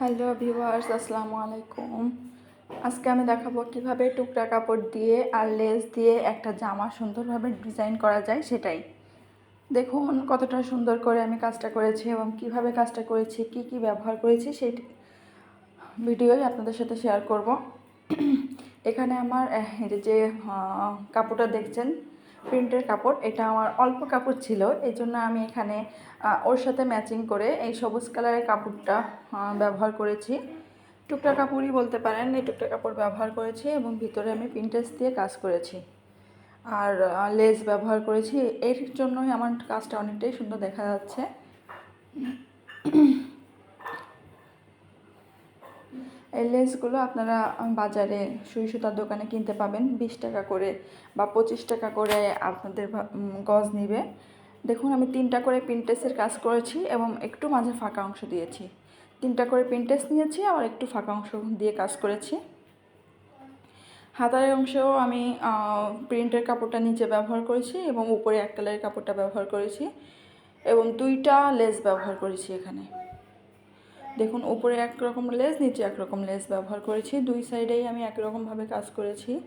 Hello viewers, আসসালামু আলাইকুম। আজকে আমি দেখাবো কীভাবে টুকরা কাপড় দিয়ে আর লেস দিয়ে একটা জামা সুন্দরভাবে ডিজাইন করা যায় সেটাই। দেখুন কতটা সুন্দর করে আমি কাজটা করেছি এবং কীভাবে কাজটা করেছি, কি কি ব্যবহার করেছি সেই ভিডিওই আপনাদের সাথে শেয়ার করব। এখানে আমার যে- কাপড়টা দেখছেন প্রিন্টের কাপড়। এটা আমার অল্প কাপড় ছিল এই জন্য আমি এখানে ওর সাথে ম্যাচিং করে এই সবুজ কালারের কাপড়টা ব্যবহার করেছি। টুকরা কাপড়ই বলতে পারেন, এই টুকরা কাপড় ব্যবহার করেছি এবং ভিতরে আমি প্রিন্টেস দিয়ে কাজ করেছি। আর লেস ব্যবহার করেছি। এর জন্যই আমার কাজটা অনেকটাই সুন্দর দেখা যাচ্ছে। এই লেসগুলো আপনারা বাজারে সুই সুতার দোকানে কিনতে পাবেন। বিশ টাকা করে বা পঁচিশ টাকা করে আপনাদের গজ নিবে। দেখুন, আমি তিনটা করে প্রিন্টেসের কাজ করেছি এবং একটু মাঝে ফাঁকা অংশ দিয়েছি। তিনটা করে প্রিন্টেস নিয়েছি আর একটু ফাঁকা অংশ দিয়ে কাজ করেছি। হাতার অংশেও আমি প্রিন্টের কাপড়টা নিচে ব্যবহার করেছি এবং উপরে এক কালারের কাপড়টা ব্যবহার করেছি এবং দুইটা লেস ব্যবহার করেছি এখানে। দেখুন, উপরে একরকম লেস, নিচে একরকম লেস ব্যবহার করেছি। দুই সাইডেই আমি একরকমভাবে কাজ করেছি।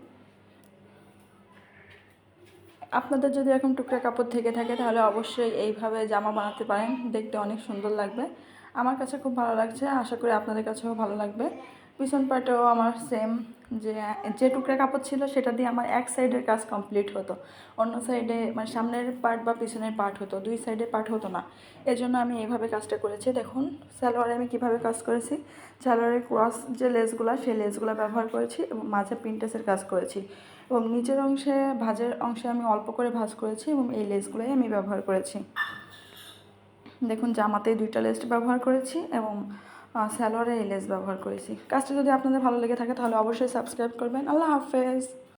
আপনাদের যদি এরকম টুকরা কাপড় থেকে থাকে, তাহলে অবশ্যই এইভাবে জামা বানাতে পারেন। দেখতে অনেক সুন্দর লাগবে। আমার কাছে খুব ভালো লাগছে। আশা করি আপনাদের কাছেও ভালো লাগবে। পিছন পাটেও আমার সেম যে যে টুকরা কাপড় ছিল সেটা দিয়ে আমার এক সাইডের কাজ কমপ্লিট হতো। অন্য সাইডে মানে সামনের পার্ট বা পিছনের পার্ট হতো, দুই সাইডে পার্ট হতো না। এজন্য আমি এইভাবে কাজটা করেছি। দেখুন, সালোয়ারে আমি কীভাবে কাজ করেছি। সালোয়ারের ক্রস যে লেসগুলো সেই লেসগুলো ব্যবহার করেছি এবং মাঝে প্রিন্টেসের কাজ করেছি। এবং নিচের অংশে, ভাজের অংশে আমি অল্প করে ভাজ করেছি এবং এই লেসগুলোই আমি ব্যবহার করেছি। দেখুন, জামাতে দুইটা লেস ব্যবহার করেছি এবং স্যালোয়ারে এই ব্যবহার করেছি। কাজটা যদি আপনাদের ভালো লেগে থাকে তাহলে অবশ্যই সাবস্ক্রাইব করবেন। আল্লাহ হাফেজ।